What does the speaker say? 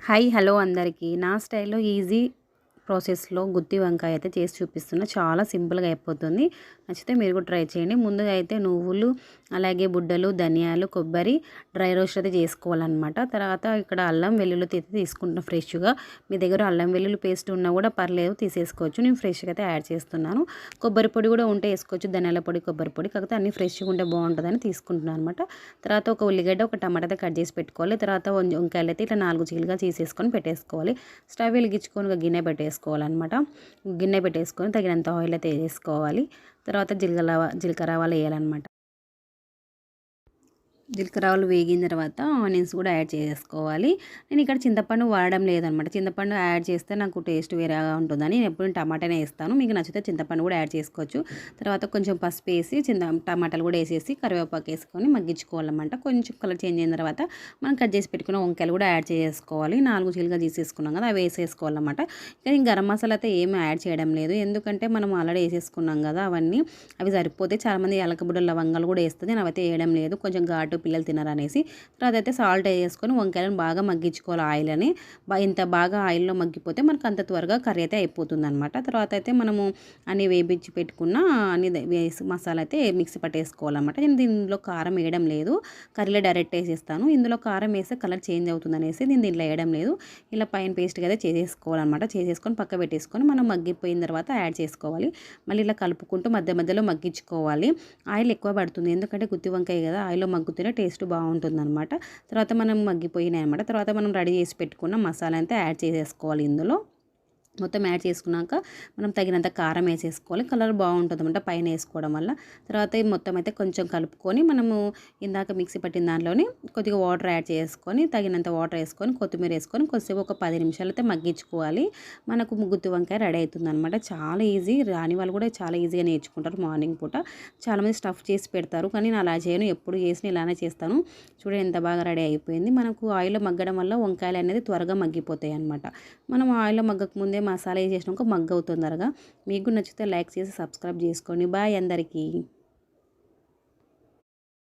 Hi hello అందరికీ. నా స్టైల్లో ఈజీ ప్రాసెస్లో గుత్తి వంకాయ అయితే చేసి చూపిస్తున్నా. చాలా సింపుల్గా అయిపోతుంది. నచ్చితే మీరు కూడా ట్రై చేయండి. ముందుగా అయితే నువ్వులు అలాగే బుడ్డలు ధనియాలు కొబ్బరి డ్రై రోస్ట్ అయితే చేసుకోవాలన్నమాట. తర్వాత ఇక్కడ అల్లం వెల్లుల్లి అయితే తీసుకుంటున్నా ఫ్రెష్గా. మీ దగ్గర అల్లం వెల్లుల్లి పేస్ట్ ఉన్నా కూడా పర్లేదు తీసేసుకోవచ్చు. నేను ఫ్రెష్గా అయితే యాడ్ చేస్తున్నాను. కొబ్బరి పొడి కూడా ఉంటే వేసుకోవచ్చు. ధనియాల పొడి కొబ్బరి పొడి కాకపోతే అన్ని ఫ్రెష్గా ఉంటే బాగుంటుందని తీసుకుంటున్నాను అనమాట తర్వాత ఒక ఉల్లిగడ్డ ఒక టమాటా అయితే కట్ చేసి పెట్టుకోవాలి. తర్వాత వంకాయలు అయితే ఇట్లా నాలుగు చీలుగా తీసేసుకొని పెట్టేసుకోవాలి. స్టవ్ వెలిగించుకొని ఒక గిన్నె వేసుకోవాలన్నమాట. గిన్నె పెట్టేసుకొని తగినంత ఆయిల్ అయితే వేసుకోవాలి. తర్వాత జీలకర్ర జీలకర్ర ఆవాలు వేయాలన్నమాట. జీలకర్ర వేగిన తర్వాత ఆనియన్స్ కూడా యాడ్ చేసుకోవాలి. నేను ఇక్కడ చింతపండు వాడడం లేదనమాట. చింతపండు యాడ్ చేస్తే నాకు టేస్ట్ వేరేగా ఉంటుందని నేను ఎప్పుడు టమాటానే వేస్తాను. మీకు నచ్చితే చింతపండు కూడా యాడ్ చేసుకోవచ్చు. తర్వాత కొంచెం పసుపు వేసి చింత టమాటాలు కూడా వేసేసి కరివేపాకు వేసుకొని మగ్గించుకోవాలన్నమాట. కొంచెం కలర్ చేంజ్ అయిన తర్వాత మనం కట్ చేసి పెట్టుకున్న వంకాయలు కూడా యాడ్ చేసుకోవాలి. నాలుగు చీలుగా తీసేసుకున్నాం కదా అవి వేసేసుకోవాలన్నమాట. కానీ గరం మసాలా అయితే ఏమీ యాడ్ చేయడం లేదు. ఎందుకంటే మనం ఆల్రెడీ వేసేసుకున్నాం కదా అవన్నీ. అవి సరిపోతే చాలామంది ఎలకబుడ్డ లవంగాలు కూడా వేస్తుంది. నేను అవైతే వేయడం లేదు. కొంచెం ఘాటు పిల్లలు తినరనేసి తర్వాత అయితే సాల్ట్ వేసుకొని వంకాయలను బాగా మగ్గించుకోవాలి ఆయిల్ అని. ఇంత బాగా ఆయిల్లో మగ్గిపోతే మనకు అంత త్వరగా కర్రీ అయితే అయిపోతుంది అనమాట తర్వాత అయితే మనము అన్ని వేపించి పెట్టుకున్న అన్ని వేసి మసాలా అయితే మిక్సీ పట్టేసుకోవాలన్నమాట. నేను దీనిలో కారం వేయడం లేదు. కర్రీలో డైరెక్ట్ వేసేస్తాను. ఇందులో కారం వేస్తే కలర్ చేంజ్ అవుతుంది అనేసి నేను దీంట్లో వేయడం లేదు. ఇలా పైన పేస్ట్ అయితే చేసేసుకోవాలన్నమాట. చేసేసుకొని పక్క పెట్టేసుకొని మనం మగ్గిపోయిన తర్వాత యాడ్ చేసుకోవాలి. మళ్ళీ ఇలా కలుపుకుంటూ మధ్య మధ్యలో మగ్గించుకోవాలి. ఆయిల్ ఎక్కువ పడుతుంది. ఎందుకంటే గుత్తి వంకాయ కదా ఆయిల్లో మగ్గుతూనే టేస్ట్ బాగుంటుంది అనమాట తర్వాత మనం మగ్గిపోయినాయి అనమాట తర్వాత మనం రెడీ చేసి పెట్టుకున్న మసాలా అంతా యాడ్ చేసేసుకోవాలి ఇందులో. మొత్తం యాడ్ చేసుకున్నాక మనం తగినంత కారం వేసేసుకోవాలి. కలర్ బాగుంటుంది అనమాట పైన వేసుకోవడం వల్ల. తర్వాత మొత్తం అయితే కొంచెం కలుపుకొని మనము ఇందాక మిక్సీ పట్టిన దాంట్లోనే కొద్దిగా వాటర్ యాడ్ చేసుకొని తగినంత వాటర్ వేసుకొని కొత్తిమీర వేసుకొని కొద్దిసేపు ఒక పది నిమిషాలు అయితే మగ్గించుకోవాలి. మనకు గుత్తి వంకాయ రెడీ అవుతుంది అనమాట చాలా ఈజీ. రాని వాళ్ళు కూడా చాలా ఈజీగా నేర్చుకుంటారు మార్నింగ్ పూట. చాలామంది స్టఫ్ చేసి పెడతారు. కానీ నేను అలా చేయను. ఎప్పుడు చేసిన ఇలానే చేస్తాను. చూడండి ఎంత బాగా రెడీ అయిపోయింది. మనకు ఆయిల్లో మగ్గడం వల్ల వంకాయలు అనేది త్వరగా మగ్గిపోతాయి అనమాట మనం ఆయిల్లో మగ్గక ముందే మసాలా వేసేసినాక మగ్గ అవుతుంది మీకు నచ్చితే లైక్ చేసి సబ్స్క్రైబ్ చేసుకోండి. బాయ్ అందరికీ.